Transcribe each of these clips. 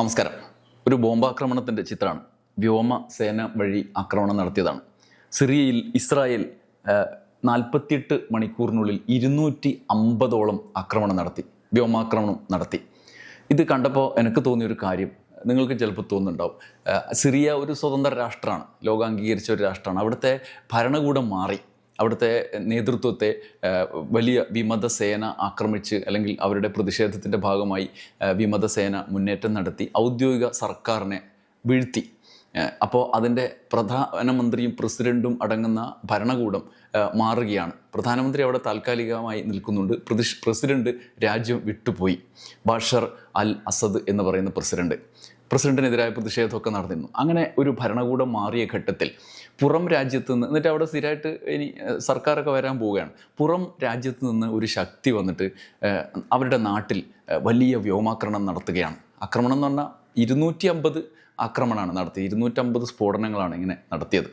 നമസ്കാരം. ഒരു ബോംബാക്രമണത്തിന്റെ ചിത്രമാണ്. വ്യോമസേന വഴി ആക്രമണം നടത്തിയതാണ്. സിറിയയിൽ ഇസ്രായേൽ നാൽപ്പത്തിയെട്ട് മണിക്കൂറിനുള്ളിൽ ഇരുന്നൂറ്റി അമ്പതോളം ആക്രമണം നടത്തി. വ്യോമാക്രമണം നടത്തി. ഇത് കണ്ടപ്പോൾ എനിക്ക് തോന്നിയൊരു കാര്യം. നിങ്ങൾക്ക് ചിലപ്പോൾ തോന്നുന്നുണ്ടാവും. സിറിയ ഒരു സ്വതന്ത്ര രാഷ്ട്രമാണ്. ലോകം അംഗീകരിച്ച ഒരു രാഷ്ട്രമാണ്. അവിടുത്തെ ഭരണകൂടം മാറി. അവിടുത്തെ നേതൃത്വത്തെ വലിയ വിമതസേന ആക്രമിച്ച് അല്ലെങ്കിൽ അവരുടെ പ്രതിഷേധത്തിന്റെ ഭാഗമായി വിമതസേന മുന്നേറ്റം നടത്തി ഔദ്യോഗിക സർക്കാരിനെ വീഴ്ത്തി. അപ്പോൾ അതിന്റെ പ്രധാനമന്ത്രിയും പ്രസിഡന്റും അടങ്ങുന്ന ഭരണകൂടം മാറുകയാണ്. പ്രധാനമന്ത്രി അവിടെ താൽക്കാലികമായി നിൽക്കുന്നുണ്ട്. പ്രതിഷ് പ്രസിഡന്റ് രാജ്യം വിട്ടുപോയി. ബാഷർ അൽ അസദ് എന്ന് പറയുന്ന പ്രസിഡന്റ്. പ്രസിഡന്റിനെതിരായ പ്രതിഷേധമൊക്കെ നടന്നിരുന്നു. അങ്ങനെ ഒരു ഭരണകൂടം മാറിയ ഘട്ടത്തിൽ പുറം രാജ്യത്ത് നിന്ന് എന്നിട്ട് അവിടെ സ്ഥിരമായിട്ട് ഇനി സർക്കാരൊക്കെ വരാൻ പോവുകയാണ്. പുറം രാജ്യത്ത് നിന്ന് ഒരു ശക്തി വന്നിട്ട് അവരുടെ നാട്ടിൽ വലിയ വ്യോമാക്രമണം നടത്തുകയാണ്. ആക്രമണം എന്ന് പറഞ്ഞാൽ ഇരുന്നൂറ്റി അമ്പത് ആക്രമണമാണ് നടത്തിയത്. ഇരുന്നൂറ്റമ്പത് സ്ഫോടനങ്ങളാണ് ഇങ്ങനെ നടത്തിയത്.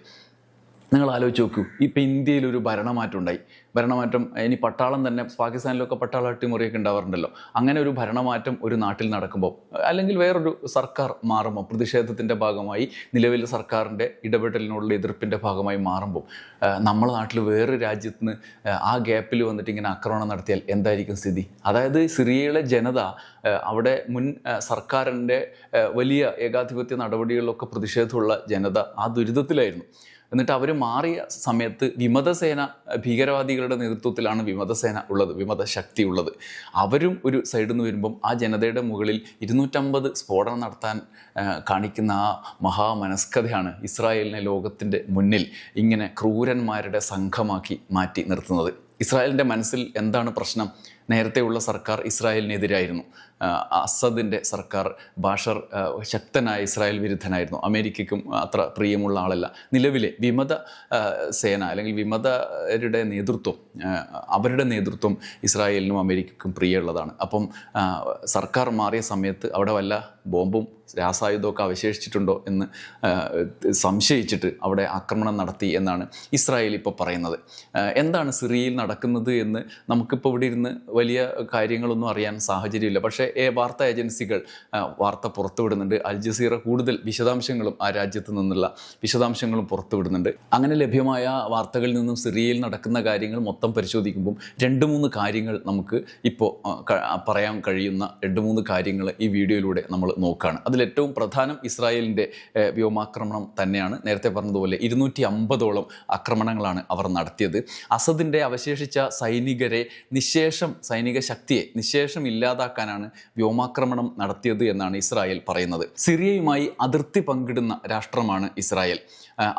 നിങ്ങൾ ആലോചിച്ച് നോക്കൂ. ഇപ്പം ഇന്ത്യയിൽ ഒരു ഭരണമാറ്റം ഉണ്ടായി ഭരണമാറ്റം ഇനി പട്ടാളം തന്നെ പാകിസ്ഥാനിലൊക്കെ പട്ടാള അട്ടിമുറിയൊക്കെ ഉണ്ടാവാറുണ്ടല്ലോ. അങ്ങനെ ഒരു ഭരണമാറ്റം ഒരു നാട്ടിൽ നടക്കുമ്പോൾ അല്ലെങ്കിൽ വേറൊരു സർക്കാർ മാറുമ്പോൾ പ്രതിഷേധത്തിന്റെ ഭാഗമായി നിലവിലെ സർക്കാരിന്റെ ഇടപെടലിനുള്ള എതിർപ്പിന്റെ ഭാഗമായി മാറുമ്പോൾ നമ്മളെ നാട്ടിൽ വേറെ രാജ്യത്ത് നിന്ന് ആ, ഗ്യാപ്പിൽ വന്നിട്ട് ഇങ്ങനെ ആക്രമണം നടത്തിയാൽ എന്തായിരിക്കും സ്ഥിതി? അതായത് സിറിയയിലെ ജനത അവിടെ മുൻ സർക്കാരിന്റെ വലിയ ഏകാധിപത്യ നടപടികളിലൊക്കെ പ്രതിഷേധമുള്ള ജനത ആ ദുരിതത്തിലായിരുന്നു. എന്നിട്ട് അവർ മാറിയ സമയത്ത് വിമതസേന ഭീകരവാദികളുടെ നേതൃത്വത്തിലാണ് വിമതസേന ഉള്ളത് വിമത ശക്തി ഉള്ളത്. അവരും ഒരു സൈഡിൽ നിന്ന് വരുമ്പം ആ ജനതയുടെ മുകളിൽ ഇരുന്നൂറ്റമ്പത് സ്ഫോടനം നടത്താൻ കാണിക്കുന്ന ആ മഹാമനസ്കതയാണ് ഇസ്രായേലിനെ ലോകത്തിന്റെ മുന്നിൽ ഇങ്ങനെ ക്രൂരന്മാരുടെ സംഘമാക്കി മാറ്റി നിർത്തുന്നത്. ഇസ്രായേലിന്റെ മനസ്സിൽ എന്താണ് പ്രശ്നം? നേരത്തെയുള്ള സർക്കാർ ഇസ്രായേലിനെതിരായിരുന്നു. അസദിന്റെ സർക്കാർ ബാഷർ ശക്തനായ ഇസ്രായേൽ വിരുദ്ധനായിരുന്നു. അമേരിക്കയ്ക്കും അത്ര പ്രിയമുള്ള ആളല്ല. നിലവിലെ വിമത സേന അല്ലെങ്കിൽ വിമതരുടെ നേതൃത്വം അവരുടെ നേതൃത്വം ഇസ്രായേലിനും അമേരിക്കയ്ക്കും പ്രിയമുള്ളതാണ്. അപ്പം സർക്കാർ മാറിയ സമയത്ത് അവിടെ വല്ല ബോംബും രാസായുധമൊക്കെ അവശേഷിച്ചിട്ടുണ്ടോ എന്ന് സംശയിച്ചിട്ട് അവിടെ ആക്രമണം നടത്തി എന്നാണ് ഇസ്രായേൽ ഇപ്പോൾ പറയുന്നത്. എന്താണ് സിറിയയിൽ നടക്കുന്നത് എന്ന് നമുക്കിപ്പോൾ ഇവിടെ ഇരുന്ന് വലിയ കാര്യങ്ങളൊന്നും അറിയാൻ സാഹചര്യമില്ല. പക്ഷേ വാർത്താ ഏജൻസികൾ വാർത്ത പുറത്തുവിടുന്നുണ്ട്. അൽ ജസീറ കൂടുതൽ വിശദാംശങ്ങളും ആ രാജ്യത്ത് നിന്നുള്ള വിശദാംശങ്ങളും പുറത്തുവിടുന്നുണ്ട്. അങ്ങനെ ലഭ്യമായ വാർത്തകളിൽ നിന്നും സിറിയയിൽ നടക്കുന്ന കാര്യങ്ങൾ മൊത്തം പരിശോധിക്കുമ്പം രണ്ട് മൂന്ന് കാര്യങ്ങൾ നമുക്ക് ഇപ്പോൾ പറയാൻ കഴിയുന്ന രണ്ട് മൂന്ന് കാര്യങ്ങൾ ഈ വീഡിയോയിലൂടെ നമ്മൾ നോക്കുകയാണ് അതിലേറ്റവും പ്രധാനം ഇസ്രായേലിന്റെ വ്യോമാക്രമണം തന്നെയാണ്. നേരത്തെ പറഞ്ഞതുപോലെ ഇരുന്നൂറ്റി അമ്പതോളം ആക്രമണങ്ങളാണ് അവർ നടത്തിയത്. അസദിന്റെ അവശേഷിച്ച സൈനികരെ നിശേഷം സൈനിക ശക്തിയെ നിശേഷം ഇല്ലാതാക്കാനാണ് വ്യോമാക്രമണം നടത്തിയത് എന്നാണ് ഇസ്രായേൽ പറയുന്നത്. സിറിയയുമായി അതിർത്തി പങ്കിടുന്ന രാഷ്ട്രമാണ് ഇസ്രായേൽ.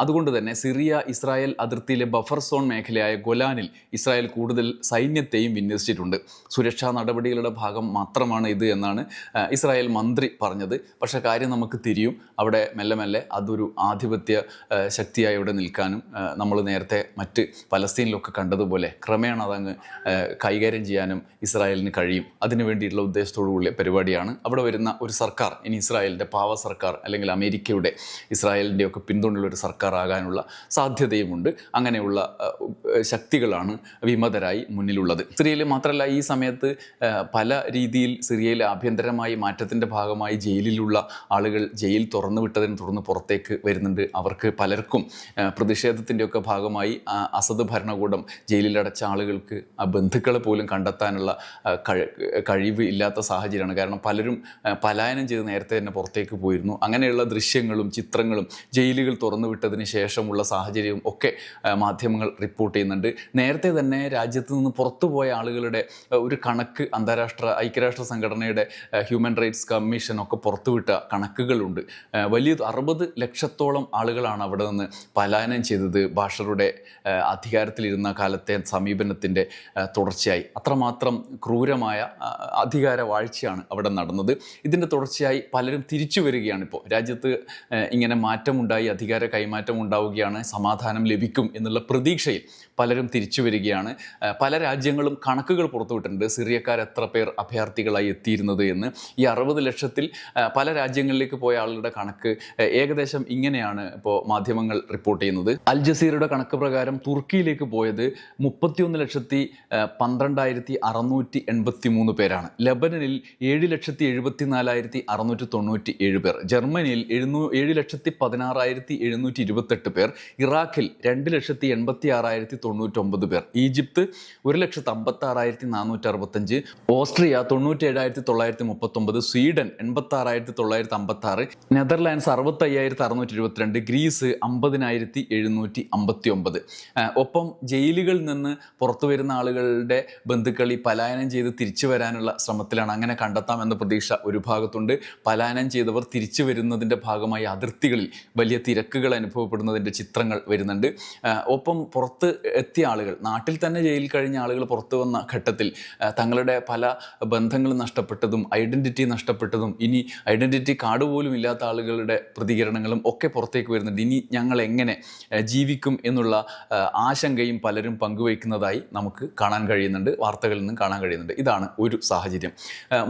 അതുകൊണ്ട് തന്നെ സിറിയ ഇസ്രായേൽ അതിർത്തിയിലെ ബഫർ സോൺ മേഖലയായ ഗൊലാനിൽ ഇസ്രായേൽ കൂടുതൽ സൈന്യത്തെയും വിന്യസിച്ചിട്ടുണ്ട്. സുരക്ഷാ നടപടികളുടെ ഭാഗം മാത്രമാണ് ഇത് എന്നാണ് ഇസ്രായേൽ മന്ത്രി പറഞ്ഞത്. പക്ഷേ കാര്യം നമുക്ക് തിരിയും. അവിടെ മെല്ലെ മെല്ലെ അതൊരു ആധിപത്യ ശക്തിയായി ഇവിടെ നിൽക്കാനും നമ്മൾ നേരത്തെ മറ്റ് പലസ്തീനിലൊക്കെ കണ്ടതുപോലെ ക്രമേണ അതങ്ങ് കൈകാര്യം ചെയ്യാനും ഇസ്രായേലിന് കഴിയും. അതിനു വേണ്ടിയിട്ടുള്ള ഉദ്ദേശത്തോടു കൂടിയ പരിപാടിയാണ്. അവിടെ വരുന്ന ഒരു സർക്കാർ ഇനി ഇസ്രായേലിന്റെ പാവ സർക്കാർ അല്ലെങ്കിൽ അമേരിക്കയുടെ ഇസ്രായേലിന്റെ ഒക്കെ പിന്തുണയുള്ള ഒരു സർക്കാർ ആകാനുള്ള സാധ്യതയുമുണ്ട്. അങ്ങനെയുള്ള ശക്തികളാണ് വിമതരായി മുന്നിലുള്ളത്. സിറിയയിൽ മാത്രമല്ല ഈ സമയത്ത് പല രീതിയിൽ സിറിയയിൽ ആഭ്യന്തരമായി മാറ്റത്തിന്റെ ഭാഗമായി ജയിലിലുള്ള ആളുകൾ ജയിൽ തുറന്നു വിട്ടതിനെ തുടർന്ന് പുറത്തേക്ക് വരുന്നുണ്ട്. അവർക്ക് പലർക്കും പ്രതിഷേധത്തിന്റെയൊക്കെ ഭാഗമായി അസദ് ഭരണകൂടം ജയിലിലടച്ച ആളുകൾക്ക് ആ ബന്ധുക്കളെ പോലും കണ്ടെത്താനുള്ള കഴിവ് ഇല്ലാത്ത സാഹചര്യമാണ്. കാരണം പലരും പലായനം ചെയ്ത് നേരത്തെ തന്നെ പുറത്തേക്ക് പോയിരുന്നു. അങ്ങനെയുള്ള ദൃശ്യങ്ങളും ചിത്രങ്ങളും ജയിലുകൾ തുറന്നു വിട്ടതിന് ശേഷമുള്ള സാഹചര്യവും ഒക്കെ മാധ്യമങ്ങൾ റിപ്പോർട്ട് ചെയ്യുന്നുണ്ട്. നേരത്തെ തന്നെ രാജ്യത്ത് നിന്ന് പുറത്തുപോയ ആളുകളുടെ ഒരു കണക്ക് അന്താരാഷ്ട്ര ഐക്യരാഷ്ട്ര സംഘടനയുടെ ഹ്യൂമൻ റൈറ്റ്സ് കമ്മീഷൻ ഒക്കെ പുറത്തുവിട്ട കണക്കുകളുണ്ട്. വലിയ അറുപത് ലക്ഷത്തോളം ആളുകളാണ് അവിടെ നിന്ന് പലായനം ചെയ്തത്. ആ, അധികാരത്തിലിരുന്ന കാലത്തെ സമീപനത്തിന്റെ തുടർച്ചയായി. അത്രമാത്രം ക്രൂരമായ അധികാര അധികാര വാഴ്ചയാണ് അവിടെ നടന്നത്. ഇതിന്റെ തുടർച്ചയായി പലരും തിരിച്ചു വരികയാണ് ഇപ്പോൾ. രാജ്യത്ത് ഇങ്ങനെ മാറ്റമുണ്ടായി അധികാര കൈമാറ്റം ഉണ്ടാവുകയാണ് സമാധാനം ലഭിക്കും എന്നുള്ള പ്രതീക്ഷയിൽ പലരും തിരിച്ചു വരികയാണ്. പല രാജ്യങ്ങളും കണക്കുകൾ പുറത്തുവിട്ടിട്ടുണ്ട്. സിറിയക്കാർ എത്ര പേർ അഭയാർത്ഥികളായി എത്തിയിരുന്നത് എന്ന്. ഈ അറുപത് ലക്ഷത്തിൽ പല രാജ്യങ്ങളിലേക്ക് പോയ ആളുകളുടെ കണക്ക് ഏകദേശം ഇങ്ങനെയാണ് ഇപ്പോൾ മാധ്യമങ്ങൾ റിപ്പോർട്ട് ചെയ്യുന്നത്. അൽ ജസീറയുടെ കണക്ക് പ്രകാരം തുർക്കിയിലേക്ക് പോയത് മുപ്പത്തിയൊന്ന് ലക്ഷത്തി പന്ത്രണ്ടായിരത്തി അറുന്നൂറ്റി എൺപത്തി മൂന്ന് പേരാണ്. ലബനനിൽ ഏഴ് ലക്ഷത്തി എഴുപത്തി നാലായിരത്തി അറുന്നൂറ്റി തൊണ്ണൂറ്റി ഏഴ് പേർ. ജർമ്മനിയിൽ എഴുന്നൂ ഏഴ് ലക്ഷത്തി പതിനാറായിരത്തി എഴുന്നൂറ്റി ഇരുപത്തെട്ട് പേർ. ഇറാഖിൽ രണ്ട് ലക്ഷത്തി എൺപത്തി ആറായിരത്തി തൊണ്ണൂറ്റൊമ്പത് പേർ. ഈജിപ്ത് ഒരു ലക്ഷത്തി അമ്പത്തി ആറായിരത്തി നാനൂറ്റി അറുപത്തഞ്ച് ഓസ്ട്രിയ തൊണ്ണൂറ്റി ഏഴായിരത്തി തൊള്ളായിരത്തി മുപ്പത്തൊമ്പത്. സ്വീഡൻ എൺപത്തി ആറായിരത്തി തൊള്ളായിരത്തി അമ്പത്തി ആറ് നെതർലാൻഡ്സ് അറുപത്തി അയ്യായിരത്തി അറുന്നൂറ്റി ഇരുപത്തിരണ്ട് ഗ്രീസ് അമ്പതിനായിരത്തി എഴുന്നൂറ്റി അമ്പത്തി ഒമ്പത് ഒപ്പം ജയിലുകളിൽ നിന്ന് പുറത്തു വരുന്ന ആളുകളുടെ ബന്ധുക്കൾ ഈ പലായനം ചെയ്ത് തിരിച്ചു വരാനുള്ള ശ്രമത്തിലാണ്. അങ്ങനെ കണ്ടെത്താം എന്ന പ്രതീക്ഷ ഒരു ഭാഗത്തുണ്ട്. പലായനം ചെയ്തവർ തിരിച്ചു വരുന്നതിന്റെ ഭാഗമായി അതിർത്തികളിൽ വലിയ തിരക്കുകൾ അനുഭവപ്പെടുന്നതിന്റെ ചിത്രങ്ങൾ വരുന്നുണ്ട്. ഒപ്പം പുറത്ത് എത്തിയ ആളുകൾ നാട്ടിൽ തന്നെ ജയിൽ കഴിഞ്ഞ ആളുകൾ പുറത്തു വന്ന ഘട്ടത്തിൽ തങ്ങളുടെ പല ബന്ധങ്ങളും നഷ്ടപ്പെട്ടതും ഐഡന്റിറ്റി നഷ്ടപ്പെട്ടതും ഇനി ഐഡന്റിറ്റി കാർഡ് പോലും ഇല്ലാത്ത ആളുകളുടെ പ്രതികരണങ്ങളും ഒക്കെ പുറത്തേക്ക് വരുന്നുണ്ട്. ഇനി ഞങ്ങൾ എങ്ങനെ ജീവിക്കും എന്നുള്ള ആശങ്കയും പലരും പങ്കുവയ്ക്കുന്നതായി നമുക്ക് കാണാൻ കഴിയുന്നുണ്ട്. വാർത്തകളിൽ നിന്നും കാണാൻ കഴിയുന്നുണ്ട്. ഇതാണ് ഒരു സാഹചര്യം.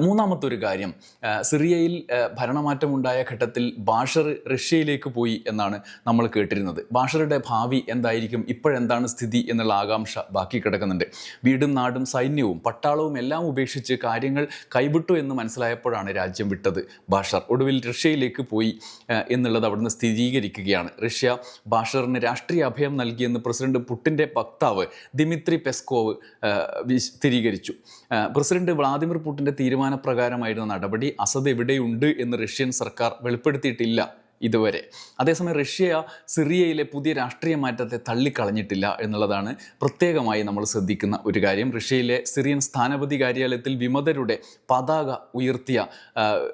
മൂന്നാമത്തെ ഒരു കാര്യം സിറിയയിൽ ഭരണമാറ്റം ഭരണമാറ്റമുണ്ടായ ഘട്ടത്തിൽ ബാഷർ റഷ്യയിലേക്ക് പോയി എന്നാണ് നമ്മൾ കേട്ടിരുന്നത്. ബാഷറുടെ ഭാവി എന്തായിരിക്കും? ഇപ്പോഴെന്താണ് സ്ഥിതി എന്നുള്ള ആകാംക്ഷ ബാക്കി കിടക്കുന്നുണ്ട്. വീടും നാടും സൈന്യവും പട്ടാളവും എല്ലാം ഉപേക്ഷിച്ച് കാര്യങ്ങൾ കൈവിട്ടു എന്ന് മനസ്സിലായപ്പോഴാണ് രാജ്യം വിട്ടത് ബാഷർ. ഒടുവിൽ റഷ്യയിലേക്ക് പോയി എന്നുള്ളത് അവിടുന്ന് സ്ഥിരീകരിക്കുകയാണ്. റഷ്യ ബാഷറിന് രാഷ്ട്രീയ അഭയം നൽകിയെന്ന് പ്രസിഡന്റ് പുട്ടിന്റെ വക്താവ് ദിമിത്രി പെസ്കോവ് സ്ഥിരീകരിച്ചു. പ്രസിഡന്റ് വ്ളാദിമിർ പുട്ടിന്റെ തീരുമാനപ്രകാരമായിരുന്ന നടപടി അസദ് എവിടെയുണ്ട് എന്ന് റഷ്യൻ സർക്കാർ വെളിപ്പെടുത്തിയിട്ടില്ല. ഇതുവരെ. അതേസമയം റഷ്യ സിറിയയിലെ പുതിയ രാഷ്ട്രീയ മാറ്റത്തെ തള്ളിക്കളഞ്ഞിട്ടില്ല എന്നുള്ളതാണ് പ്രത്യേകമായി നമ്മൾ ശ്രദ്ധിക്കുന്ന ഒരു കാര്യം. റഷ്യയിലെ സിറിയൻ സ്ഥാനപതി കാര്യാലയത്തിൽ വിമതരുടെ പതാക ഉയർത്തിയ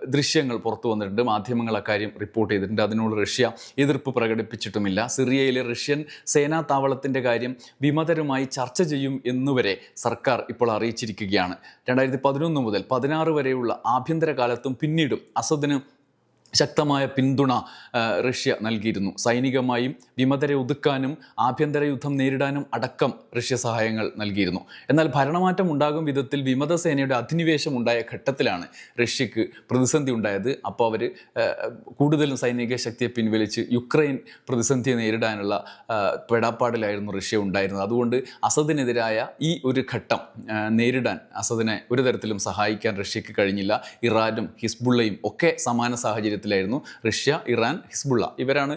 ദൃശ്യങ്ങൾ പുറത്തു വന്നിട്ടുണ്ട്. മാധ്യമങ്ങൾ അക്കാര്യം റിപ്പോർട്ട് ചെയ്തിട്ടുണ്ട്. അതിനോട് റഷ്യ എതിർപ്പ് പ്രകടിപ്പിച്ചിട്ടുമില്ല. സിറിയയിലെ റഷ്യൻ സേനാ താവളത്തിന്റെ കാര്യം വിമതരുമായി ചർച്ച ചെയ്യും എന്നുവരെ സർക്കാർ ഇപ്പോൾ അറിയിച്ചിരിക്കുകയാണ്. രണ്ടായിരത്തി പതിനൊന്ന് മുതൽ പതിനാറ് വരെയുള്ള ആഭ്യന്തര കാലത്തും പിന്നീടും അസദിന് ശക്തമായ പിന്തുണ റഷ്യ നൽകിയിരുന്നു. സൈനികമായും വിമതരെ ഒതുക്കാനും ആഭ്യന്തര യുദ്ധം നേരിടാനും അടക്കം റഷ്യ സഹായങ്ങൾ നൽകിയിരുന്നു. എന്നാൽ ഭരണമാറ്റം ഉണ്ടാകും വിധത്തിൽ വിമത സേനയുടെ അധിനിവേശം ഉണ്ടായ ഘട്ടത്തിലാണ് റഷ്യക്ക് പ്രതിസന്ധി ഉണ്ടായത്. അപ്പോൾ അവർ കൂടുതലും സൈനിക ശക്തിയെ പിൻവലിച്ച് യുക്രൈൻ പ്രതിസന്ധിയെ നേരിടാനുള്ള പെടാപ്പാടിലായിരുന്നു റഷ്യ ഉണ്ടായിരുന്നത്. അതുകൊണ്ട് അസദിനെതിരായ ഈ ഒരു ഘട്ടം നേരിടാൻ അസദിനെ ഒരു തരത്തിലും സഹായിക്കാൻ റഷ്യക്ക് കഴിഞ്ഞില്ല. ഇറാനും ഹിസ്ബുള്ളയും ഒക്കെ സമാന സാഹചര്യത്തിലായിരുന്നു റഷ്യ ഇറാൻ ഹിസ്ബുള്ള. ഇവരാണ്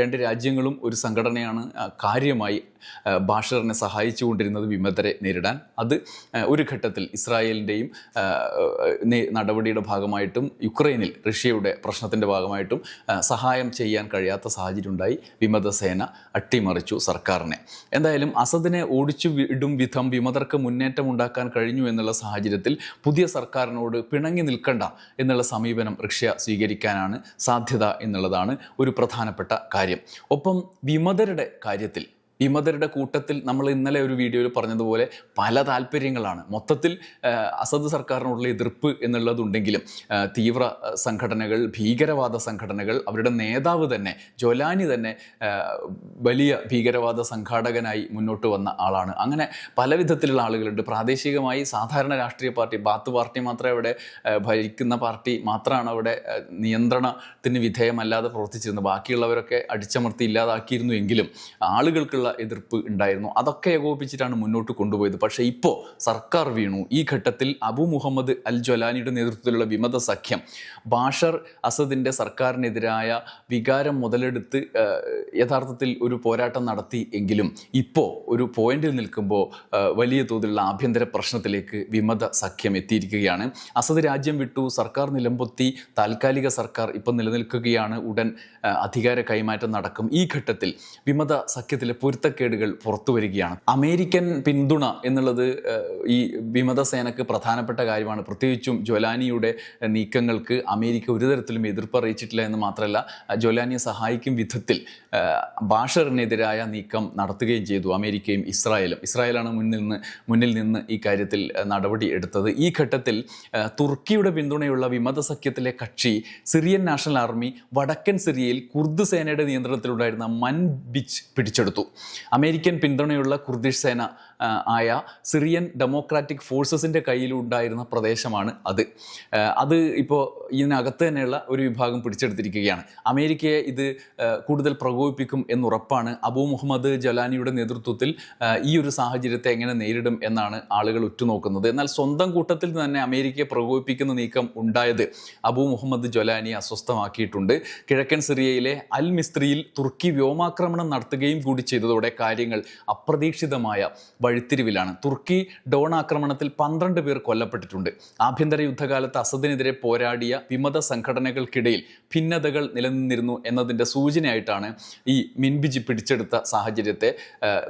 രണ്ട് രാജ്യങ്ങളും ഒരു സംഘടനയാണ് കാര്യമായി ബാഷറിനെ സഹായിച്ചുകൊണ്ടിരുന്നത് വിമതരെ നേരിടാൻ. അത് ഒരു ഘട്ടത്തിൽ ഇസ്രായേലിന്റെയും നടപടിയുടെ ഭാഗമായിട്ടും യുക്രൈനിൽ റഷ്യയുടെ പ്രശ്നത്തിന്റെ ഭാഗമായിട്ടും സഹായം ചെയ്യാൻ കഴിയാത്ത സാഹചര്യം ഉണ്ടായി വിമത സേന അട്ടിമറിച്ചു സർക്കാരിനെ. എന്തായാലും അസദിനെ ഓടിച്ചു വിടും വിധം വിമതർക്ക് മുന്നേറ്റം ഉണ്ടാക്കാൻ കഴിഞ്ഞു എന്നുള്ള സാഹചര്യത്തിൽ പുതിയ സർക്കാരിനോട് പിണങ്ങി നിൽക്കണ്ട എന്നുള്ള സമീപനം റഷ്യ സ്വീകരിക്കാനാണ് സാധ്യത എന്നുള്ളതാണ് ഒരു പ്രധാനപ്പെട്ട കാര്യം. ഒപ്പം വിമതരുടെ കാര്യത്തിൽ വിമതരുടെ കൂട്ടത്തിൽ നമ്മൾ ഇന്നലെ ഒരു വീഡിയോയിൽ പറഞ്ഞതുപോലെ പല താല്പര്യങ്ങളാണ്. മൊത്തത്തിൽ അസദ് സർക്കാരിനോടുള്ള എതിർപ്പ് എന്നുള്ളതുണ്ടെങ്കിലും തീവ്ര സംഘടനകൾ ഭീകരവാദ സംഘടനകൾ അവരുടെ നേതാവ് തന്നെ ജൊലാനി തന്നെ വലിയ ഭീകരവാദ സംഘാടകനായി മുന്നോട്ട് വന്ന ആളാണ്. അങ്ങനെ പല വിധത്തിലുള്ള ആളുകളുണ്ട്. പ്രാദേശികമായി സാധാരണ രാഷ്ട്രീയ പാർട്ടി ബാത്ത് പാർട്ടി മാത്രമേ അവിടെ ഭരിക്കുന്ന പാർട്ടി മാത്രമാണ് അവിടെ നിയന്ത്രണത്തിന് വിധേയമല്ലാതെ പ്രവർത്തിച്ചിരുന്നത്. ബാക്കിയുള്ളവരൊക്കെ അടിച്ചമർത്തി ഇല്ലാതാക്കിയിരുന്നു എങ്കിലും ആളുകൾക്കുള്ള എതിർപ്പ് ഉണ്ടായിരുന്നു. അതൊക്കെ ഏകോപിപ്പിച്ചിട്ടാണ് മുന്നോട്ട് കൊണ്ടുപോയത്. പക്ഷേ ഇപ്പോൾ സർക്കാർ വീണു. ഈ ഘട്ടത്തിൽ അബു മുഹമ്മദ് അൽ ജൊലാനിയുടെ നേതൃത്വത്തിലുള്ള വിമത സഖ്യം ബാഷർ അസദിന്റെ സർക്കാരിനെതിരായ വികാരം മുതലെടുത്ത് യഥാർത്ഥത്തിൽ ഒരു പോരാട്ടം നടത്തി എങ്കിലും ഇപ്പോൾ ഒരു പോയിന്റിൽ നിൽക്കുമ്പോൾ വലിയ തോതിലുള്ള ആഭ്യന്തര പ്രശ്നത്തിലേക്ക് വിമത സഖ്യം എത്തിയിരിക്കുകയാണ്. അസദ് രാജ്യം വിട്ടു സർക്കാർ നിലംപൊത്തി താൽക്കാലിക സർക്കാർ ഇപ്പം നിലനിൽക്കുകയാണ്. ഉടൻ അധികാര കൈമാറ്റം നടക്കും. ഈ ഘട്ടത്തിൽ വിമത സഖ്യത്തിലെ പൊരുത്തക്കേടുകൾ പുറത്തു വരികയാണ്. അമേരിക്കൻ പിന്തുണ എന്നുള്ളത് ഈ വിമത സേനക്ക് പ്രധാനപ്പെട്ട കാര്യമാണ്. പ്രത്യേകിച്ചും ജൊലാനിയുടെ നീക്കങ്ങൾക്ക് അമേരിക്ക ഒരു തരത്തിലും എതിർപ്പ് അറിയിച്ചിട്ടില്ല എന്ന് മാത്രമല്ല ജൊലാനിയെ സഹായിക്കും വിധത്തിൽ ബാഷറിനെതിരായ നീക്കം നടത്തുകയും ചെയ്തു അമേരിക്കയും ഇസ്രായേലും. ഇസ്രായേലാണ് മുന്നിൽ നിന്ന് മുന്നിൽ നിന്ന് ഈ കാര്യത്തിൽ നടപടി എടുത്തത്. ഈ ഘട്ടത്തിൽ തുർക്കിയുടെ പിന്തുണയുള്ള വിമത സഖ്യത്തിലെ കക്ഷി സിറിയൻ നാഷണൽ ആർമി വടക്കൻ സിറിയയിൽ കുർദ് സേനയുടെ നിയന്ത്രണത്തിലുണ്ടായിരുന്ന മൻബിച്ച് പിടിച്ചെടുത്തു. അമേരിക്കൻ പിന്തുണയുള്ള കുർദിഷ് സേന ആയ സിറിയൻ ഡെമോക്രാറ്റിക് ഫോഴ്സസിന്റെ കയ്യിലുണ്ടായിരുന്ന പ്രദേശമാണ് അത്. അത് ഇപ്പോൾ ഇതിനകത്ത് തന്നെയുള്ള ഒരു വിഭാഗം പിടിച്ചെടുത്തിരിക്കുകയാണ്. അമേരിക്കയെ ഇത് കൂടുതൽ പ്രകോപിപ്പിക്കും എന്നുറപ്പാണ്. അബു മുഹമ്മദ് ജലാനിയുടെ നേതൃത്വത്തിൽ ഈ ഒരു സാഹചര്യത്തെ എങ്ങനെ നേരിടും എന്നാണ് ആളുകൾ ഉറ്റുനോക്കുന്നത്. എന്നാൽ സ്വന്തം കൂട്ടത്തിൽ തന്നെ അമേരിക്കയെ പ്രകോപിപ്പിക്കുന്ന നീക്കം ഉണ്ടായത് അബു മുഹമ്മദ് ജൊലാനി അസ്വസ്ഥമാക്കിയിട്ടുണ്ട്. കിഴക്കൻ സിറിയയിലെ അൽ മിസ്ത്രിയിൽ തുർക്കി വ്യോമാക്രമണം നടത്തുകയും കൂടി ചെയ്തതോടെ കാര്യങ്ങൾ അപ്രതീക്ഷിതമായ വഴിത്തിരിവിലാണ്. തുർക്കി ഡോൺ ആക്രമണത്തിൽ പന്ത്രണ്ട് പേർ കൊല്ലപ്പെട്ടിട്ടുണ്ട്. ആഭ്യന്തര യുദ്ധകാലത്ത് അസദിനെതിരെ പോരാടിയ വിമത സംഘടനകൾക്കിടയിൽ ഭിന്നതകൾ നിലനിന്നിരുന്നു എന്നതിന്റെ സൂചനയായിട്ടാണ് ഈ മിൻബിജി പിടിച്ചെടുത്ത സാഹചര്യത്തെ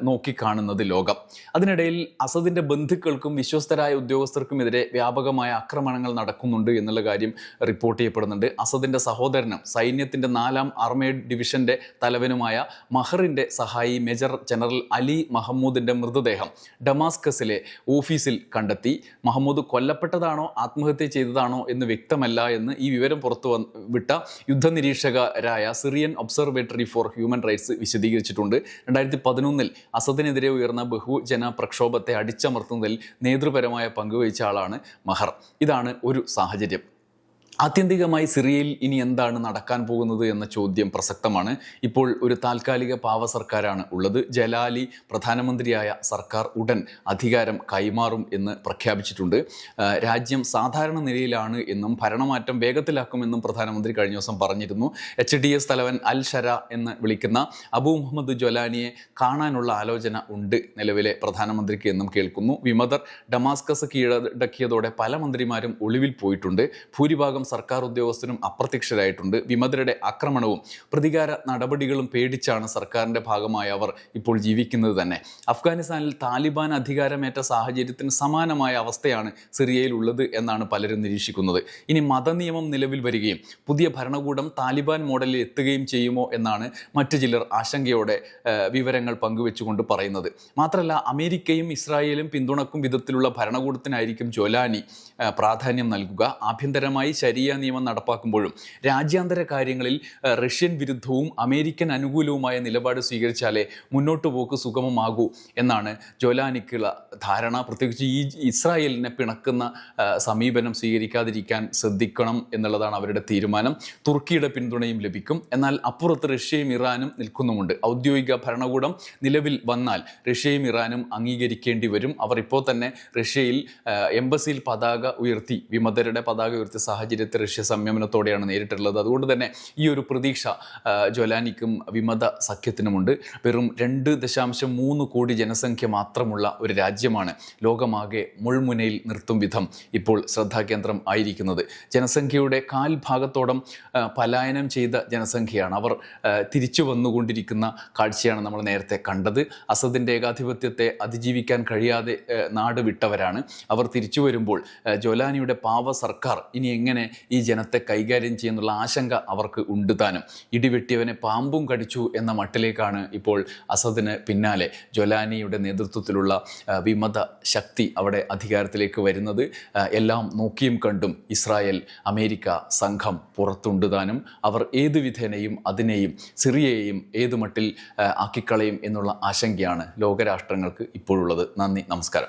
നോക്കിക്കാണുന്നത് ലോകം. അതിനിടയിൽ അസദിന്റെ ബന്ധുക്കൾക്കും വിശ്വസ്തരായ ഉദ്യോഗസ്ഥർക്കുമെതിരെ വ്യാപകമായ ആക്രമണങ്ങൾ നടക്കുന്നുണ്ട് എന്നുള്ള കാര്യം റിപ്പോർട്ട് ചെയ്യപ്പെടുന്നുണ്ട്. അസദിന്റെ സഹോദരനും സൈന്യത്തിന്റെ നാലാം ആർമേഡ് ഡിവിഷന്റെ തലവനുമായ മഹറിന്റെ സഹായി മേജർ ജനറൽ അലി മഹമ്മൂദിന്റെ മൃതദേഹം ഡമാസ്കസിലെ ഓഫീസിൽ കണ്ടെത്തി. മഹമ്മൂദ് കൊല്ലപ്പെട്ടതാണോ ആത്മഹത്യ ചെയ്തതാണോ എന്ന് വ്യക്തമല്ല എന്ന് ഈ വിവരം പുറത്തു വന്ന് വിട്ട യുദ്ധനിരീക്ഷകരായ Syrian observatory for human rights വിശദീകരിച്ചിട്ടുണ്ട്. രണ്ടായിരത്തി പതിനൊന്നിൽ അസദിനെതിരെ ഉയർന്ന ബഹുജന പ്രക്ഷോഭത്തെ അടിച്ചമർത്തുന്നതിൽ നേതൃപരമായ പങ്കുവഹിച്ച ആളാണ് മഹർ. ഇതാണ് ഒരു സാഹചര്യം. ആത്യന്തികമായി സിറിയയിൽ ഇനി എന്താണ് നടക്കാൻ പോകുന്നത് എന്ന ചോദ്യം പ്രസക്തമാണ്. ഇപ്പോൾ ഒരു താൽക്കാലിക പാവ സർക്കാരാണ് ഉള്ളത്. ജലാലി പ്രധാനമന്ത്രിയായ സർക്കാർ ഉടൻ അധികാരം കൈമാറും എന്ന് പ്രഖ്യാപിച്ചിട്ടുണ്ട്. രാജ്യം സാധാരണ നിലയിലാണ് എന്നും ഭരണമാറ്റം വേഗത്തിലാക്കുമെന്നും പ്രധാനമന്ത്രി കഴിഞ്ഞ ദിവസം പറഞ്ഞിരുന്നു. എച്ച് ഡി എസ് തലവൻ അൽ ഷര എന്ന് വിളിക്കുന്ന അബു മുഹമ്മദ് ജൊലാനിയെ കാണാനുള്ള ആലോചന ഉണ്ട് നിലവിലെ പ്രധാനമന്ത്രിക്ക് എന്നും കേൾക്കുന്നു. വിമതർ ഡമാസ്കസ് കീഴടക്കിയതോടെ പല മന്ത്രിമാരും ഒളിവിൽ പോയിട്ടുണ്ട്. ഭൂരിഭാഗം സർക്കാർ ഉദ്യോഗസ്ഥരും അപ്രത്യക്ഷരായിട്ടുണ്ട്. വിമതരുടെ ആക്രമണവും പ്രതികാര നടപടികളും പേടിച്ചാണ് സർക്കാരിന്റെ ഭാഗമായ അവർ ഇപ്പോൾ ജീവിക്കുന്നത് തന്നെ. അഫ്ഗാനിസ്ഥാനിൽ താലിബാൻ അധികാരമേറ്റ സാഹചര്യത്തിന് സമാനമായ അവസ്ഥയാണ് സിറിയയിലുള്ളത് എന്നാണ് പലരും നിരീക്ഷിക്കുന്നത്. ഇനി മതനിയമം നിലവിൽ വരികയും പുതിയ ഭരണകൂടം താലിബാൻ മോഡലിൽ എത്തുകയും ചെയ്യുമോ എന്നാണ് മറ്റു ചിലർ ആശങ്കയോടെ വിവരങ്ങൾ പങ്കുവെച്ചുകൊണ്ട് പറയുന്നത്. മാത്രമല്ല അമേരിക്കയും ഇസ്രായേലും പിന്തുണക്കും വിധത്തിലുള്ള ഭരണകൂടത്തിനായിരിക്കും ജോലാനി പ്രാധാന്യം നൽകുക. ആഭ്യന്തരമായി ശരിയ നിയമം നടപ്പാക്കുമ്പോഴും രാജ്യാന്തര കാര്യങ്ങളിൽ റഷ്യൻ വിരുദ്ധവും അമേരിക്കൻ അനുകൂലവുമായ നിലപാട് സ്വീകരിച്ചാലേ മുന്നോട്ട് പോക്ക് സുഗമമാകൂ എന്നാണ് ജോലാനിക്കുള്ള ധാരണ. പ്രത്യേകിച്ച് ഈ ഇസ്രായേലിനെ പിണക്കുന്ന സമീപനം സ്വീകരിക്കാതിരിക്കാൻ ശ്രദ്ധിക്കണം എന്നുള്ളതാണ് അവരുടെ തീരുമാനം. തുർക്കിയുടെ പിന്തുണയും ലഭിക്കും. എന്നാൽ അപ്പുറത്ത് റഷ്യയും ഇറാനും നിൽക്കുന്നുമുണ്ട്. ഔദ്യോഗിക ഭരണകൂടം നിലവിൽ വന്നാൽ റഷ്യയും ഇറാനും അംഗീകരിക്കേണ്ടി വരും. അവർ ഇപ്പോൾ തന്നെ റഷ്യയിൽ എംബസിയിൽ പതാക ഉയർത്തി വിമതരുടെ പതാക ഉയർത്തിയ സാഹചര്യത്തിൽ റഷ്യ സംയമനത്തോടെയാണ് നേരിട്ടുള്ളത് അതുകൊണ്ട് തന്നെ ഈ ഒരു പ്രതീക്ഷ ജ്വലാനിക്കും വിമത സഖ്യത്തിനുമുണ്ട്. വെറും രണ്ട് ദശാംശം മൂന്ന് കോടി ജനസംഖ്യ മാത്രമുള്ള ഒരു രാജ്യമാണ് ലോകമാകെ മുൾമുനയിൽ നിർത്തും വിധം ഇപ്പോൾ ശ്രദ്ധാകേന്ദ്രം ആയിരിക്കുന്നത്. ജനസംഖ്യയുടെ കാൽ ഭാഗത്തോളം പലായനം ചെയ്ത ജനസംഖ്യയാണ് അവർ തിരിച്ചു വന്നുകൊണ്ടിരിക്കുന്ന കാഴ്ചയാണ് നമ്മൾ നേരത്തെ കണ്ടത്. അസദിന്റെ ഏകാധിപത്യത്തെ അതിജീവിക്കാൻ കഴിയാതെ നാട് വിട്ടവരാണ്. അവർ തിരിച്ചു വരുമ്പോൾ ജോലാനിയുടെ പാവ സർക്കാർ ഇനി എങ്ങനെ ഈ ജനത്തെ കൈകാര്യം ചെയ്യുന്നുള്ള ആശങ്ക അവർക്ക് ഉണ്ട് താനും. ഇടിവെട്ടിയവനെ പാമ്പും കടിച്ചു എന്ന മട്ടിലേക്കാണ് ഇപ്പോൾ അസദിന് പിന്നാലെ ജൊലാനിയുടെ നേതൃത്വത്തിലുള്ള വിമത ശക്തി അവിടെ അധികാരത്തിലേക്ക് വരുന്നത്. എല്ലാം നോക്കിയും കണ്ടും ഇസ്രായേൽ അമേരിക്ക സംഘം പുറത്തുണ്ട് താനും. അവർ ഏത് വിധേനയും അതിനെയും സിറിയയെയും ഏത് മട്ടിൽ ആക്കിക്കളയും എന്നുള്ള ആശങ്കയാണ് ലോകരാഷ്ട്രങ്ങൾക്ക് ഇപ്പോഴുള്ളത്. നന്ദി നമസ്കാരം.